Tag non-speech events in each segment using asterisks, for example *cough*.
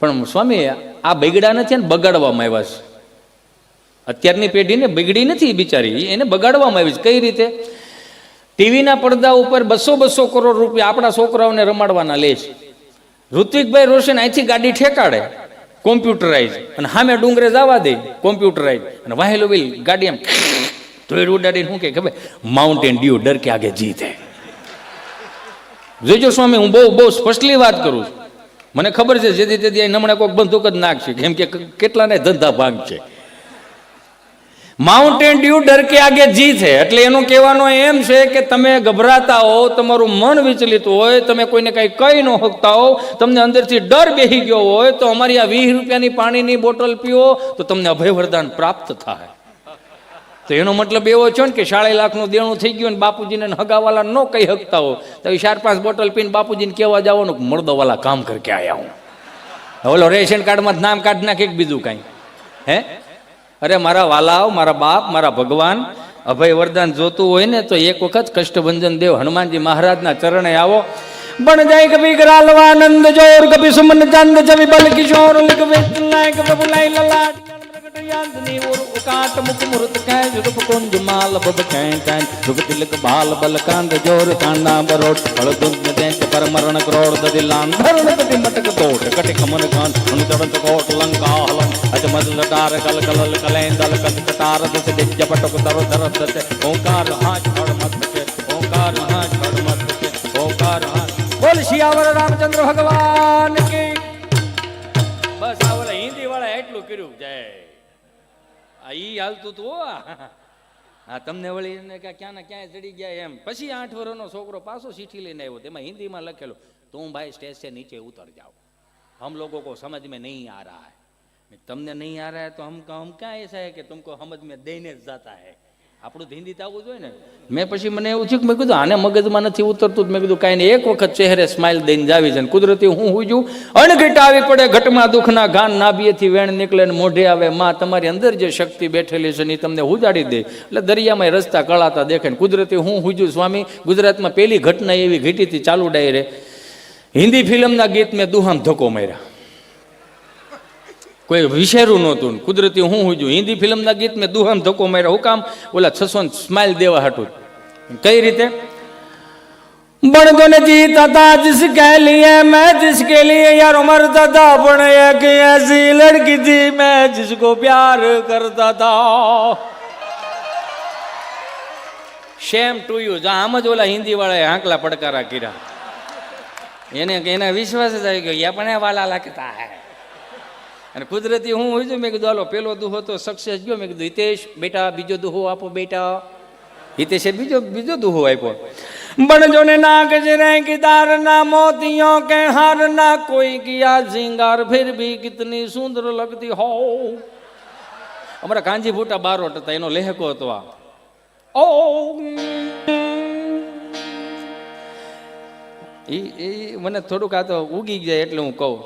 પણ સ્વામી, આ બગડા નથી ને બગાડવામાં આવ્યા છે. અત્યારની પેઢીને બગડી નથી બિચારી, એને બગાડવામાં આવી છે. કઈ રીતે? ટીવીના પડદા ઉપર બસો બસો કરોડ રૂપિયા આપણા છોકરાઓને રમાડવાના લે છે. ઋત્વિકભાઈ રોશન અહીંથી ગાડી ઠેકાડે કોમ્પ્યુટરાઇઝ અને સામે ડુંગરે જવા દે કોમ્પ્યુટરાઇઝ અને વાહેલો વિલ ગાડી એમ ધોઈડ ઉડાડીને શું કે ખબર? માઉન્ટેન ડ્યુ ડર કે આગે જીત. હે જોજો સ્વામી, હું બહુ બહુ સ્પષ્ટલી વાત કરું છું. મને ખબર છે, જેથી તેથી અહીં નમણે કોઈક બંદૂક જ નાખશે, કેમ કે કેટલાને ધંધા ભાગ છે. માઉન્ટેન ડ્યુ ડર કે આગે જી છે, એટલે એનું કહેવાનો એમ છે કે તમે ગભરાતા હો, તમારું મન વિચલિત હોય, તમે કોઈને કંઈ કહી ન શકતા હો, તમને અંદરથી ડર બેહી ગયો હોય, તો અમારી આ વીસ રૂપિયાની પાણીની બોટલ પીઓ, તો તમને અભય વરદાન પ્રાપ્ત થાય. તો એનો મતલબ એવો છે ને કે સાડા લાખનું દેણું થઈ ગયું ને બાપુજીને હગાવાલા ન કહી શકતા હો તો એ ચાર પાંચ બોટલ પીને બાપુજીને કહેવા જવાનું કે મળદોવાલા કામ કરકે આવ્યા હું. ઓલો રેશન કાર્ડમાં નામ કાઢ નાખે કે બીજું કાંઈ. હે? અરે મારા વાલાઓ, મારા બાપ, મારા ભગવાન, અભય વરદાન જોતું હોય ને તો એક વખત કષ્ટભંજન દેવ હનુમાનજી મહારાજના ચરણે આવો. બણ જાય કભી કરાલવાનંદ જોર કભી સુમન ચંદ, જવી બલ કિશોર લિખ વેતનાય કભ બુલાઈ લલાટ. ઉકાટ મુખ મુરત કੈ જુગ કુંજ માલ બબ કੈ કੈ જુગ તિલક બાલ બલ કાંદ જોર કાંડા બરોટ ફળ દુંદ દેત પર મરણ ક્રોડ દદિલાન ધરણ કતિ મટક તોટ કટી ખમન કાન અનુ તડંત કોટ લંકા હલન અજ મદ લટાર કલ કલલ કલેન્દલ કત કટાર દસ દિજ પટક તર ધર દસ ઓંકાર ભગવાન આ ઈ હાલતું તું, હા. *laughs* તમને વળી એમને ક્યાં ને ક્યાંય ચડી ગયા એમ. પછી આઠ વર્ષનો છોકરો પાછો ચીઠી લઈને આવ્યો. તેમાં હિન્દીમાં લખેલો, તું ભાઈ સ્ટેજ છે, નીચે ઉતર જાઓ. હમ લોકો કો સમજ મેં નહીં આ રહા હૈ. તમને નહીં આ રહા હૈ તો હમ હમ ક્યાં એસા હૈ કે તુમકો સમજ મેં દઈને જ જાતા હૈ. આપણું તો હિન્દી તો આવવું જોઈએ ને. મેં પછી મને એવું થયું કે મેં કીધું, આને મગજમાં નથી ઉતરતું. મેં કીધું, કાંઈ એક વખત ચહેરે સ્માઇલ દઈને જાવી છે કુદરતી હું હુજું અણઘટ આવી પડે, ઘટમાં દુઃખના ગાન નાભીએથી વેણ નીકળે ને મોઢે આવે. માં તમારી અંદર જે શક્તિ બેઠેલી છે ને એ તમને ઉજાડી દે. એટલે દરિયામાં રસ્તા કળાતા દેખે ને કુદરતી હું હુજું સ્વામી. ગુજરાતમાં પહેલી ઘટના એવી ઘટીથી ચાલુ ડાયરે. હિન્દી ફિલ્મના ગીત મેં દુહામ ધક્કો માર્યા. કોઈ વિચાર્યું નહોતું ને કુદરતી હું હું છું હિન્દી ફિલ્મના ગીત મેં દુહામ ધક્કો માર્યા હું કામ ઓલા છસો સ્માઇલ દેવા હાટું કઈ રીતે बड़ गुन जीता था जिसके लिए मैं जिसके लिए यार मरता था पण एक ऐसी लड़की थी मैं जिसको प्यार करता था શેમ ટુ યુ આમ જ ઓલા હિન્દી વાળાએ આંકલા પડકારા કર્યા એને એના વિશ્વાસ જ આવી ગયો યા પણ એ વાલા લાગતા હે અને કુદરતી હું હોય મેં કીધું, હાલો, પેલો દુહો તો સક્સેસ ગયો. મેં કીધું, હિતેશ, બેટા, બીજો દુહો આપો, બેટા. હિતેશે બીજો બીજો દુહો આપ્યો. બણજો ને નાક જરે કિદાર ના મોતિયો કે હાર ના કોઈ કિયા ઝીંગાર, ફિર ભી કિતની સુંદર લગતી હો. અમારા કાંજી ફૂટા બારોટ હતા, એનો લેહકો હતો આ. ઓ એ મને થોડુંક આ તો ઉગી જાય એટલે હું કહું.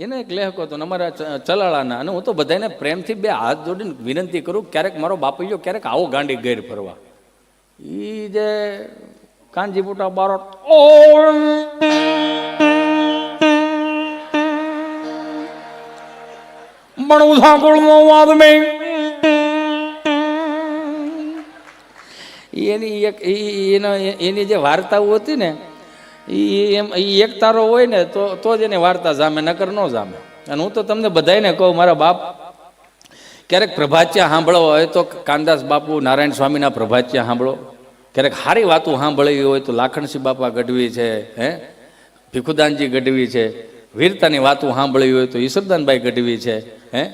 એને એક લેખક હતો અમારા ચલાળાના. અને હું તો બધાને પ્રેમથી બે હાથ જોડીને વિનંતી કરું, ક્યારેક મારો બાપૈયો ક્યારેક આવો ગાંડી ગેર ફરવા. એ જે કાનજીપુટા બારોટ. ઓ બણું સાંકળનો આદમી એની એક એનો, એની જે વાર્તાઓ હતી ને એ એમ એ એક તારો હોય ને તો તો જ એની વાર્તા જામે, નકર ન જામે. અને હું તો તમને બધાયને કહું, મારા બાપ, ક્યારેક પ્રભાચ્યા સાંભળો હોય તો કાનદાસ બાપુ, નારાયણ સ્વામીના પ્રભાચ્યા સાંભળો. ક્યારેક સારી વાતો સાંભળવી હોય તો લાખણસિંહ બાપા ગઢવી છે, હે? ભીખુદાનજી ગઢવી છે. વીરતાની વાતો સાંભળવી હોય તો ઈશ્વરદાનભાઈ ગઢવી છે, હે?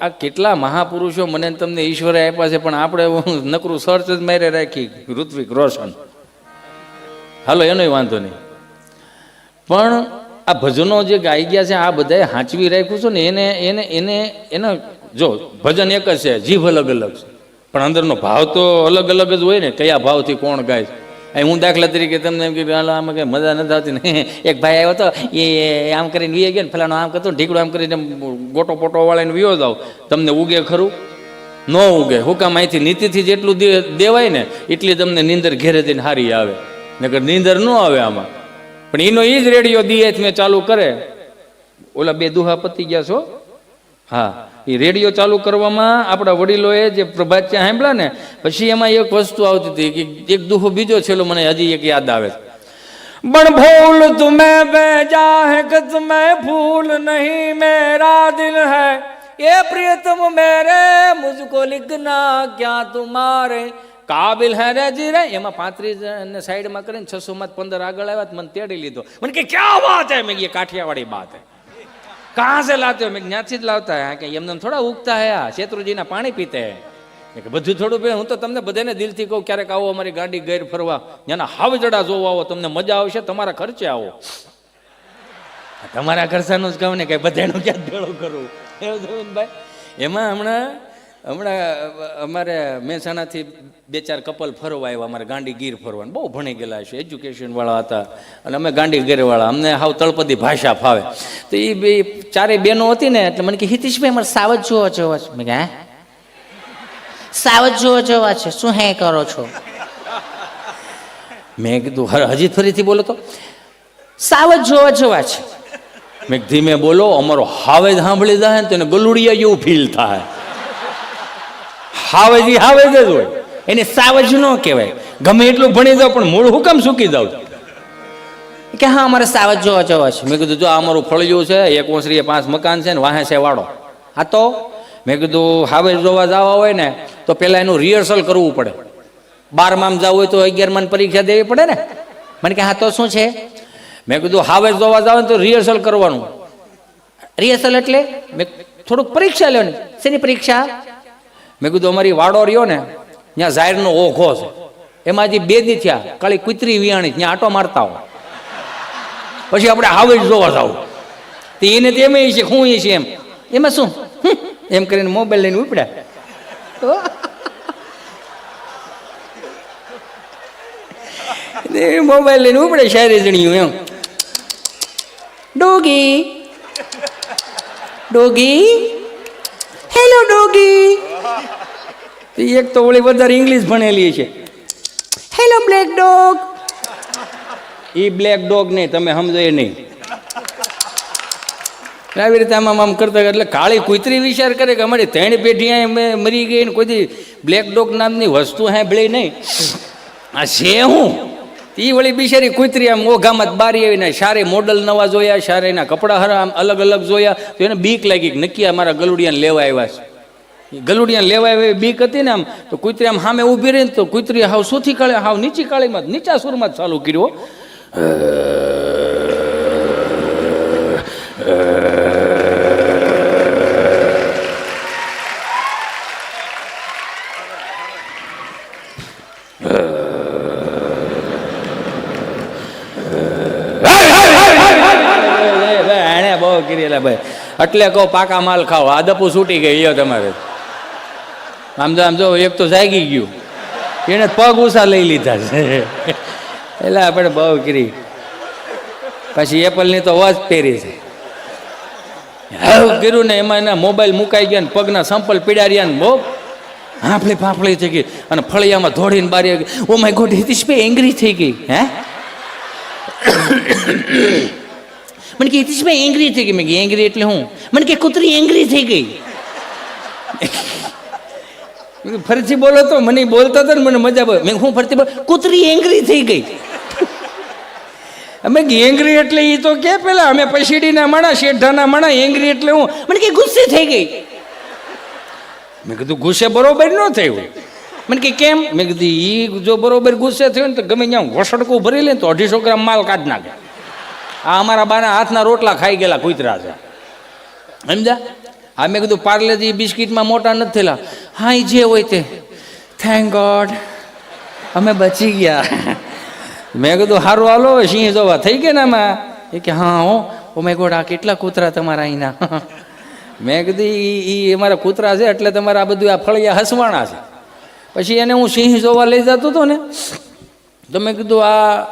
આ કેટલા મહાપુરુષો મને તમને ઈશ્વરે આપ્યા છે, પણ આપણે નકરું સર્ચ જ મારે રાખી, ઋત્વિક રોશન. હાલો, એનોય વાંધો નહીં. પણ આ ભજનો જે ગાઈ ગયા છે, આ બધાએ હાંચવી રાખ્યું છે ને, એને એને એને એને, જો, ભજન એક જ છે, જીભ અલગ અલગ છે. પણ અંદરનો ભાવ તો અલગ અલગ જ હોય ને, કયા ભાવથી કોણ ગાય છે. અહીં હું દાખલા તરીકે તમને એમ હાલો, આમાં કંઈ મજા નથી આવતી. ને, એક ભાઈ આવ્યો હતો, એ આમ કરીને વીએ ગયો ને, ફલાણો આમ કરતો ઢીકડું આમ કરીને ગોટો પોટો વાળીને વીયો જાવ. તમને ઉગે ખરું? ન ઉગે. હુકામ અહીંથી નીતિથી જેટલું દેવાય ને, એટલી તમને નીંદર ઘેરે જઈને હારી આવે. નકર નીંદર ન આવે આમાં પણ એનો એ જ રેડિયો દીએ મેં ચાલુ કરે ઓલા બે દુહા પતી ગયા છો હા એ રેડિયો ચાલુ કરવામાં આપણા વડીલોએ જે પ્રભાત ત્યાં સાંભળ્યા ને પછી એમાં એક વસ્તુ આવતી હતી કે એક દુહો બીજો છેલ્લો મને હજી એક યાદ આવે છે बण भूल तुम्हें बेजा है कि तुम्हें भूल नहीं मेरा दिल है ये प्रियतम मेरे मुझको लिखना क्या तुम्हारे કાબિલ હરે જી રે. એમાં પાંત્રીસ ને સાઈડમાં કરીને છસો માં પંદર આગળ આવ્યા મને તેડી લીધો. મને કે, ક્યાં વાત હે? મેં કાઠિયાવાડી વાત હે. કાં છે લાવતો મેં જ્ઞાથી જ લાવતા હે. કે એમને થોડા ઉગતા હે શેત્રુજીના પાણી પીતે હે. કે બધું થોડું ભાઈ હું તો તમને બધાને દિલથી કહું, ક્યારેક આવો અમારી ગાડી ગેર ફરવા. એના હાવજડા જોવા આવો, તમને મજા આવશે, તમારા ખર્ચે આવો. તમારા ખર્ચાનું જ કહું ને કે બધાનું ક્યાં ભેળું કરવું એવું ભાઈ. એમાં હમણાં હમણાં અમારે મહેસાણાથી બે ચાર કપલ ફરવા આવ્યા, અમારે ગાંડી ગીર ફરવાનું. બહુ ભણી ગયેલા છે એજ્યુકેશનવાળા હતા. અને અમે ગાંડી ગીરવાળા અમને હાવ તળપદી ભાષા ફાવે. તો એ બે ચારે બહેનો હતી ને, એટલે મને કે, હિતીશભાઈ, અમારે સાવજ જોવા જોવા છે. મેં કે, હે? સાવજ જોવા જોવા છે. શું હે કરો છો? મેં કીધું, "હર- હજી ફરીથી બોલો તો. સાવજ જોવા જોવા છે. મેં ધીમે બોલો, અમારો હાવે સાંભળી જાય ને તો એને ગલુડિયા જેવું ફીલ થાય. હાવેજ હાવેજ જ હોય. એને સાવજ ન કહેવાય. ગમે એટલું ભણી જાવ પણ મૂળ હુકમ સૂકી જાવ કે હા, અમારે સાવજ જોવા જવા છે. મેં કીધું, જો અમારું ફળિયું છે, એક ઓસરીએ પાંચ મકાન છે ને વાહે છે વાળો આ તો? મેં કીધું, હાવેજ જોવા જવા હોય ને, તો પહેલાં એનું રિહર્સલ કરવું પડે. બારમામ જવું હોય તો અગિયારમાં પરીક્ષા દેવી પડે ને. મને કે, હા તો શું છે? મેં કીધું, હાવેજ જોવા જાવ ને તો રિહર્સલ કરવાનું. રિહર્સલ એટલે? મેં થોડુંક પરીક્ષા લેવાની. શેની પરીક્ષા? મેં કીધું, અમારી વાડો રહ્યો ને, ત્યાં ઝાયરનો ઓઘો છે. એમાં બે દી થયા કાળી કુતરી વિયાણી, ત્યાં આટો મારતા હોય. પછી આપણે હાવેજ જોવા જાવ. તે એને તો એમ છે શું એ છે એમ. એમાં શું? એમ કરીને મોબાઈલ લઈને ઉપડ્યા. મોબાઈલ લઈને ઉપડે શાયરી જણ્યું એમ. ડોગી. ડોગી. Hello doggy. એક તો ઓલી વધારે ઇંગ્લિશ ભણેલી છે. હેલો બ્લેક ડોગ એ બ્લેક ડોગ નહીં તમે સમજો એ નહીં આવી રીતે આમ આમ કરતા એટલે કાળી કુતરી વિચાર કરે કે અમારી ત્રણ પેઢી અહીંયા મરી ગઈ ને કોઈ બ્લેક ડોગ નામની વસ્તુ સાંભળી નહીં. આ છે હું. એ વળી બિચારી કુતરી આમ ઓઘામાં જ બારી આવીને સારે મોડલ નવા જોયા સારે એના કપડાં હરા આમ અલગ અલગ જોયા તો એને બીક લાગી કે નક્કી આ મારા ગલુડિયાને લેવા આવ્યા છે. ઈ લેવાય લેવા એવી બીક હતી ને આમ તો કુતરી આમ સામે ઊભી રહીને તો કુતરી હાવ સુથી કાળે હાવ નીચી કાળીમાં નીચા સુરમાં જ ચાલુ કર્યો બહુ કરી ભાઈ એટલે કહો પાકા માલ ખાઓ આદપુ છૂટી ગઈ લ્યો તમારે આમ તો આમ જો, એક તો જાગી ગયું. એને પગ ઉષા લઈ લીધા છે. એટલે આપણે બહુ કરી. પછી એપલની તો વોચ પહેરી છે. હવે કર્યું ને એમાં એના મોબાઈલ મુકાઈ ગયા ને પગના સંપલ પીડાર્યા ને બહુ. હાંફળી ફાંફળી થઈ ગઈ. અને ફળિયામાં ધોળીને બારી ઓ માય ગોડ હિતીશભાઈ એંગ્રી થઈ ગઈ, હે? મને કે હિતીશભાઈ એંગ્રી થઈ ગઈ. મેં એંગ્રી એટલે હું. મને કે કૂતરી એંગ્રી થઈ ગઈ. ફરીથી બોલો તો, મને બોલતા હતા ને મને મજા આવે. મેં હું ફરતી બોલ કૂતરી એંગ્રી થઈ ગઈ. અમે એંગ્રી એટલે એ તો કે પેલા? અમે પછીડીના માણા શેઠાના માણા, એંગ્રી એટલે હું. મને કે ગુસ્સે થઈ ગઈ. મેં કીધું, ગુસ્સે બરોબર ન થયું. મને કે કેમ? મેં કીધું એ જો બરોબર ગુસ્સે થયો ને તો ગમે ત્યાં વસડકું ભરી લે તો અઢીસો ગ્રામ માલ કાઢ નાખે. આ અમારા બાના હાથના રોટલા ખાઈ ગયેલા કૂતરા છે. સમજા આ મેં કીધું, પાર્લેજી, બિસ્કિટમાં મોટા નથી થયેલા. હા એ જે હોય તે. થેન્ક ગોડ અમે બચી ગયા. મેં કીધું સારું હાલો સિંહ જોવા. થઈ ગયા ને આમાં? એ કે, હા, હો. ઓ મેં ગોડ, આ કેટલા કૂતરા તમારા અહીંના? મેં કીધું એ અમારા કૂતરા છે, એટલે તમારે આ બધું આ ફળિયા હસવાણા છે. પછી એને હું સિંહ જોવા લઈ જતો હતો ને, તો મેં કીધું, આ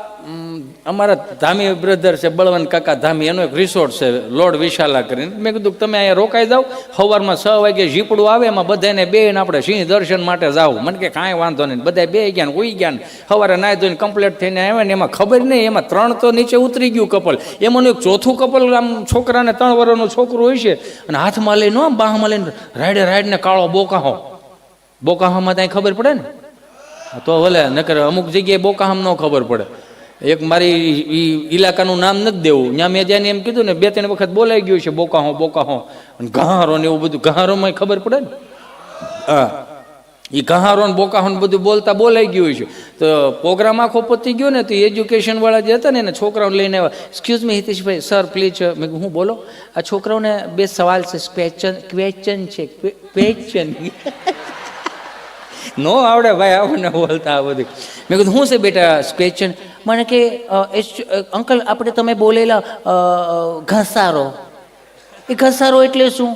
અમારા ધામી બ્રધર છે, બળવંત કાકા ધામી, એનો એક રિસોર્ટ છે, લોર્ડ વિશાલા કરીને. મેં કીધું તમે અહીંયા રોકાઈ જાઓ, સવારમાં છ વાગે ઝીપડું આવે, એમાં બધાને બે આપણે સિંહ દર્શન માટે જાવ. મને કે કાંઈ વાંધો નહીં બધા બે ગયા ને ઉઈ ગયા ને સવારે નાહી ધોઈને કમ્પ્લેટ થઈને આવ્યા ને એમાં ખબર નહીં, એમાં ત્રણ તો નીચે ઉતરી ગયું કપલ. એમાંનું એક ચોથું કપલ, આમ છોકરાને ત્રણ વર્ષનું છોકરું હોય છે, અને હાથમાં લઈને આમ બાહમાં લઈને રાઈડે રાઈડને કાળો બોકાહો. બોકાહામાં ત્યાં ખબર પડે ને? તો ભલે, નકર અમુક જગ્યાએ બોકાહામ ન ખબર પડે. એક મારી ઇલાકાનું નામ નથી દેવું. ત્યાં મેં જ્યાં એમ કીધું ને, બે ત્રણ વખત બોલાઈ ગયું છે બોકાહો બોકાહો અને ગહારો ને એવું બધું ગહારોમાં ખબર પડે ને? હા. એ ગહારો ને બોકાહો ને બધું બોલતા બોલાઈ ગયું છે. તો પ્રોગ્રામ આખો પતી ગયો ને, તો એજ્યુકેશન વાળા જે હતા ને, એને છોકરાઓને લઈને આવ્યા. Excuse me Hiteshbhai sir please મેં કહ્યું હું બોલો? આ છોકરાઓને બે સવાલ છે ક્વેશ્ચન ક્વેશ્ચન છે ક્વેશ્ચન *laughs* નો આવડે ભાઈ આપણને બોલતા આ બધું. મેં કીધું શું છે બેટા? ક્વેશ્ચન મને કે અંકલ આપણે તમે બોલેલા ઘસારો. એ ઘસારો એટલે શું?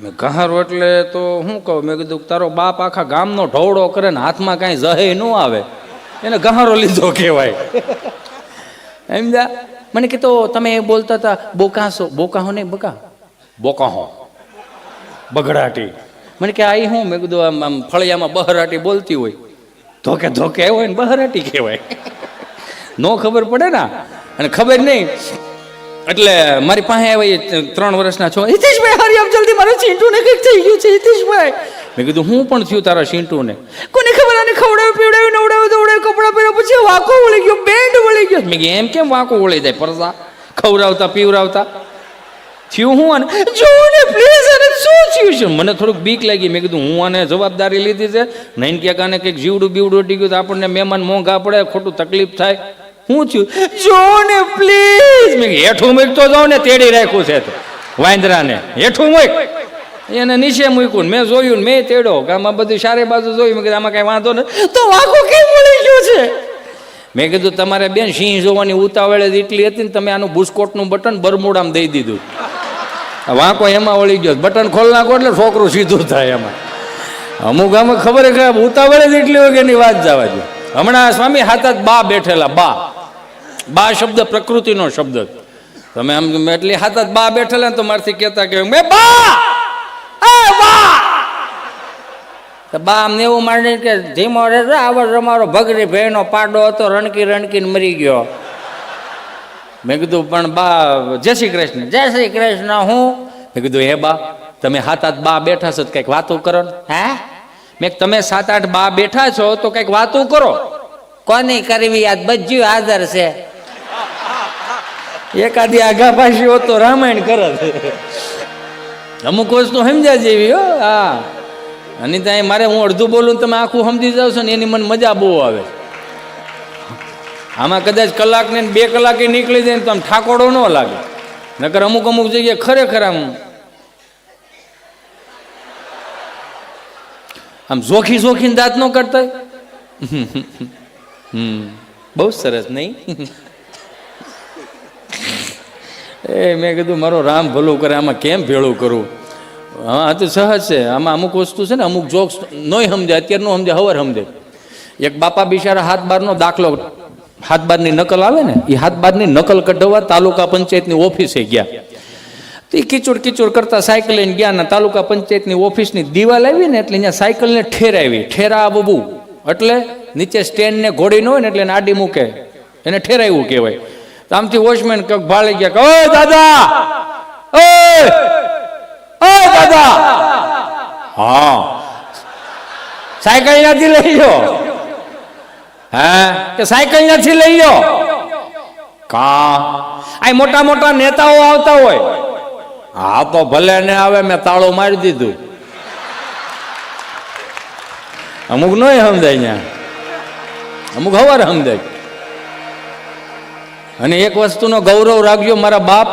મેં ઘહારો એટલે તો શું કહું મેં કીધું કે તારો બાપ આખા ગામનો ઢોળો કરે ને હાથમાં કાંઈ જહે ન આવે. એને ઘહારો લીધો કહેવાય. સમજ્યા મને કે તો તમે બોલતા હતા બોકાસો. બોકાહો નહીં બકા. બોકાહો. બગડાટી. મને કે આઈ હું? મેં કીધું આમ આમ ફળિયામાં બહરાટી બોલતી હોય. ધોકે ધોકે હોય ને બહરાટી કહેવાય. નો ખબર પડે ને? અને ખબર નહીં. એટલે મારી પાસે આવી ત્રણ વર્ષના છો. હિતેશભાઈ, હારી આમ જલ્દી મારા ચીંટુને કંઈક થઈ ગયું છે, હિતેશભાઈ. મેં કીધું, હું પણ થયું તારા ચીંટુને? કોને ખબર? આને ખવડાવ્યું, પીવડાવ્યું, નવડાવ્યું દોવડાવ્યું કપડાં પહેર્યા, પછી વાંકો વળી ગયો, બેન્ડ વળી ગયો. મેં એમ કેમ વાંકો વળી જાય? પરસા ખવડાવતા, પીવડાવતા. થયું હું આને? જો ને પ્લીઝ અને શું થયું છે? મને થોડુંક બીક લાગી. મેં કીધું, હું આને જવાબદારી લીધી છે. નહીં ક્યાંક આને કંઈક જીવડું બીવડું અડી ગયું તો આપણને મહેમાન મોંઘા પડે, ખોટું તકલીફ થાય. શું થયું જો ને પ્લીઝ મેં હેઠું મૂકતો જાઉં ને, તેડી રાખ્યું છે વાંદરાને. હેઠું મૂક. એને નીચે મૂક્યું મેં જોયું મેં તેડો. આમાં બધું સારે બાજુ જોયું. મેં કીધું, આમાં કાંઈ વાંધો નહીં તો વાંકો કેમ મળી ગયો છે? મેં કીધું, તમારે બેન, સિંહ જોવાની ઉતાવળે એટલી હતી ને, તમે આનું બુસ્કોટનું બટન બરમુડામાં દઈ દીધું. વાંકો એમાં વળી ગયો. બટન ખોલ નાખો એટલે છોકરું સીધું થાય એમાં. અમુક આમાં ખબર ઉતાવળે જ એટલી હોય કે એની વાત જવા દો હમણાં સ્વામી હાથ બા બેઠેલા, બા. બા શબ્દ પ્રકૃતિનો શબ્દ. તમે આમ એટલી હાથ બા બેઠેલા ને તો મારથી કહેતા કે મેં બા! તો બા અમને એવું માંડી કે ધીમો રે રે, આવો તમારો ભગરી ભેનો પાડો હતો રણકી રણકીને મરી ગયો. મેં કીધું પણ બા જય શ્રી કૃષ્ણ. જય શ્રી કૃષ્ણ હું? મેં કીધું હે બા તમે હાથ હાથ બા બેઠા છો તો કંઈક વાતો કરો હે? મેં તમે સાત આઠ બા બેઠા છો તો કંઈક વાતો કરો. કોની કરવી યાદ? બધું હાજર છે. એકાદી આઘાભાષી હોત તો રામાયણ કરે અમુક વસ્તુ સમજ્યા જેવી, હો, હા. અને ત્યાં મારે હું અડધું બોલું તમે આખું સમજી જાવ છો ને એની મને મજા બહુ આવે. આમાં કદાચ કલાક ને બે કલાકે નીકળી જાય ને તો આમ ઠાકોડો ન લાગે. નકર અમુક અમુક જગ્યાએ ખરેખર આમ આમ જોખી જોખીને દાંત ન કરતા હમ. બહુ સરસ, નહીં? એ મેં કીધું, મારો રામ ભલું કરે, આમાં કેમ ભેળું કરું? હા તો સહજ છે. આમાં અમુક વસ્તુ છે ને, અમુક જોક્સ નહીં સમજે અત્યારનું સમજે, હવર સમજે. એક બાપા બિચારા હાથ બારનો દાખલો હાથ બારની નકલ આવે ને એ હાથ બારની નકલ કઢાવવા તાલુકા પંચાયતની ઓફિસે ગયા. તો એ કિચોડ કિચોડ કરતા સાયકલ લઈને ગયા ને, તાલુકા પંચાયતની ઓફિસની દિવાલ આવી ને, એટલે અહીંયા સાયકલને ઠેરાવી ઠેરા બબુ એટલે નીચે સ્ટેન્ડને ઘોડી ન હોય ને, એટલે આડી મૂકે. એને ઠેરાવ્યું કહેવાય. આમથી વોચમેન કંઈક ભાળી ગયા કે ઓય દાદા! ઓય! ઓય દાદા! હા. સાયકલ નથી લઈ લો હા? કે સાયકલ નથી લઈ લો કા? આ મોટા મોટા નેતાઓ આવતા હોય. હા તો ભલે ને આવે મેં તાળો મારી દીધું. અમુક નોય સમજાય ત્યાં અમુક હવાર સમજાય. અને એક વસ્તુનો ગૌરવ રાખજો, મારા બાપ,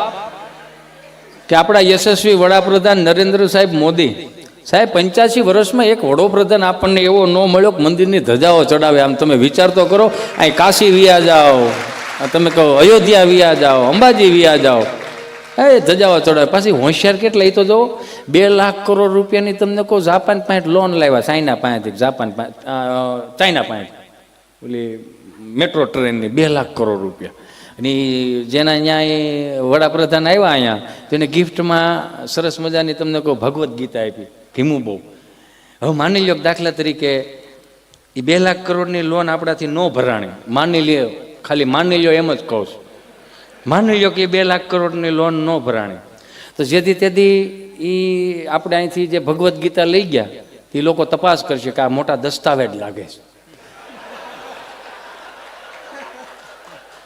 કે આપણા યશસ્વી વડાપ્રધાન નરેન્દ્ર સાહેબ મોદી, સાહેબ, પંચ્યાસી વર્ષમાં એક વડોપ્રધાન આપણને એવો ન મળ્યો કે મંદિરની ધજાઓ ચડાવે. આમ તમે વિચાર તો કરો અહીં કાશી વિયા જાઓ તમે કહો, અયોધ્યા વિયા જાઓ, અંબાજી વિયા જાઓ. એ ધજાઓ ચડાવે. પાછી હોશિયાર કેટલા એ તો જો બે લાખ કરોડ રૂપિયાની તમને કહો, જાપાન પાંચ લોન લાવ્યા, ચાઇના પાસેથી જાપાન ચાઇના પાંચ ઓલી મેટ્રો ટ્રેનની બે લાખ કરોડ રૂપિયા. અને જેના અહીંયા એ વડાપ્રધાન આવ્યા અહીંયા, તેને ગિફ્ટમાં સરસ મજાની તમને કહું, ભગવદ્ ગીતા આપી, ધીમું બહુ. હવે માની કે દાખલા તરીકે એ બે લાખ કરોડની લોન આપણાથી ન ભરાણી. માની લ્યો, ખાલી માની લ્યો એમ જ કહું છું. માની લ્યો કે એ બે લાખ કરોડની લોન ન ભરાણી. તો જેથી તેથી એ આપણે અહીંથી જે ભગવદ્ ગીતા લઈ ગયા એ લોકો તપાસ કરશે કે આ મોટા દસ્તાવેજ લાગે છે.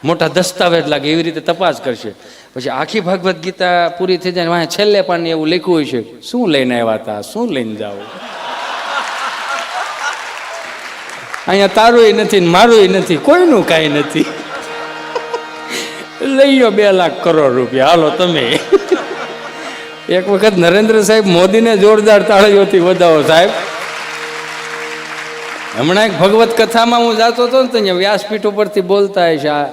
મોટા દસ્તાવેજ લાગે, એવી રીતે તપાસ કરશે. પછી આખી ભગવદ્ ગીતા પૂરી થઈ જાય છેલ્લે પણ એવું લખ્યું હોય છે, શું લઈને આવ્યા હતા શું લઈને જાઓ? અહીંયા તારું નથી મારું નથી, કોઈનું કાંઈ નથી. લઈ બે લાખ કરોડ રૂપિયા. હાલો તમે. એક વખત નરેન્દ્ર સાહેબ મોદીને જોરદાર તાળીઓથી વધાવો સાહેબ. હમણાં એક ભગવત કથામાં હું જાતો હતો ને તો અહીંયા વ્યાસપીઠ ઉપરથી બોલતા હશે આ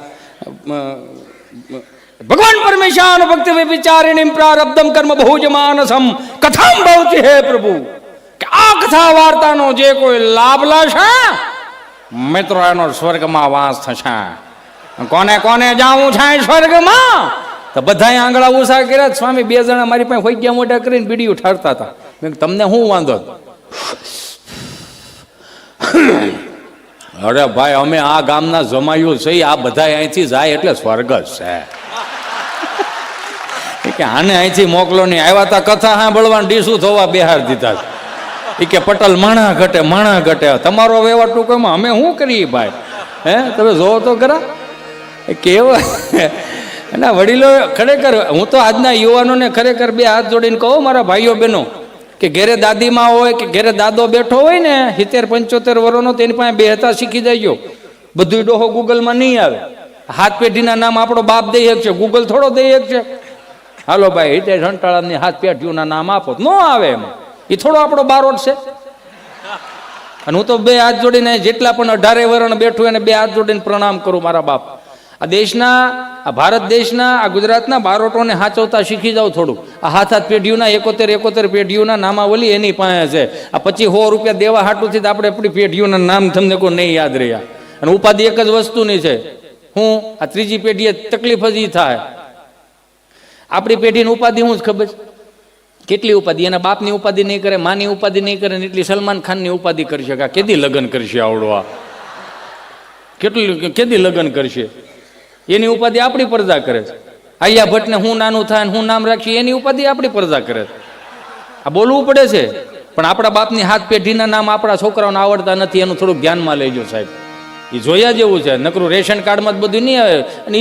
ભગવાન પરમેશાન ભક્તિ વિચારિણી પ્રારબ્ધમ કર્મ બહુજ માનસમ કથામ ભવતી હે પ્રભુ. કે આ કથા વાર્તાનો જે કોઈ લાભ લેશે મિત્રો, એનો સ્વર્ગમાં વાસ થશે. કોને કોને જાવું છે સ્વર્ગમાં? તો બધાય આંગળા ઉષા કર્યા સ્વામી, બે જણા મારી પાસે હોય ગયા મોટા કરીને બીડી ઉઠાડતા હતા. તમને શું વાંધો? અરે ભાઈ, અમે આ ગામના જમાયું છે આ બધા અહીંથી જાય એટલે સ્વર્ગ છે. કે આને અહીંથી મોકલો નહીં. આવ્યા તા કથા સાંભળવા ડીસું થવા બેહાર દીધા. એ કે પટલ માણા ઘટે માણા ઘટે. તમારો વ્યવહાર ટૂંકમાં અમે શું કરીએ ભાઈ? હે, તમે જોવો તો ખરા કેવા? એના વડીલો ખરેખર, હું તો આજના યુવાનોને ખરેખર બે હાથ જોડીને કહું, મારા ભાઈઓ બહેનો કે ઘેરે દાદીમાં હોય કે ઘેરે દાદો બેઠો હોય ને, સિત્તેર, પંચોતેર વર્ષનો તેની પાસે બે હતા, શીખી જાય બધું ડોહો ગૂગલમાં નહીં આવે. હાથ પેઢીના નામ આપણો બાપ દઈ એક છે ગૂગલ થોડો દઈ એક છે હાલો ભાઈ હિતેશ અંટાળાની હાથ પેઢીઓના નામ આપો. ન આવે એમ. એ થોડો આપણો બારોટ છે. અને હું તો બે હાથ જોડીને જેટલા પણ અઢારે વરણ બેઠું એને બે હાથ જોડીને પ્રણામ કરું મારા બાપ. આ દેશના, આ ભારત દેશના, આ ગુજરાતના બારોટોને હાચવતા શીખી જાવ થોડું આ હાથ હાથ પેઢીઓના, એકોતેર એકોતેર પેઢીઓના નામાવલી એની પાસે છે. આ પચીસ સો રૂપિયા દેવા હાટુથી તો આપણે આપણી પેઢીઓના નામ તમને કોઈ નહીં યાદ રહ્યા. અને ઉપાધિ એક જ વસ્તુની છે. હું આ ત્રીજી પેઢીએ તકલીફ જ થાય. આપણી પેઢીની ઉપાધિ હું જ ખબર છે. કેટલી ઉપાધિ? એના બાપની ઉપાધિ નહીં કરે, માની ઉપાધિ નહીં કરે એટલી સલમાન ખાનની ઉપાધિ કરી શકે કેદી લગ્ન કરશે આવડો આ કેટલું કેદી લગ્ન કરશે? એની ઉપાધિ આપણી પરદા કરે છે. આયા ભટ્ટને હું નાનું થાય હું નામ રાખીએ, એની ઉપાધિ આપણી પરદા કરે છે. આ બોલવું પડે છે, પણ આપણા બાપની હાથ પેઢીના નામ આપણા છોકરાઓને આવડતા નથી, એનું થોડુંક ધ્યાનમાં લેજો સાહેબ. એ જોયા જેવું છે, નકરું રેશન કાર્ડમાં જ બધું નહીં આવે. અને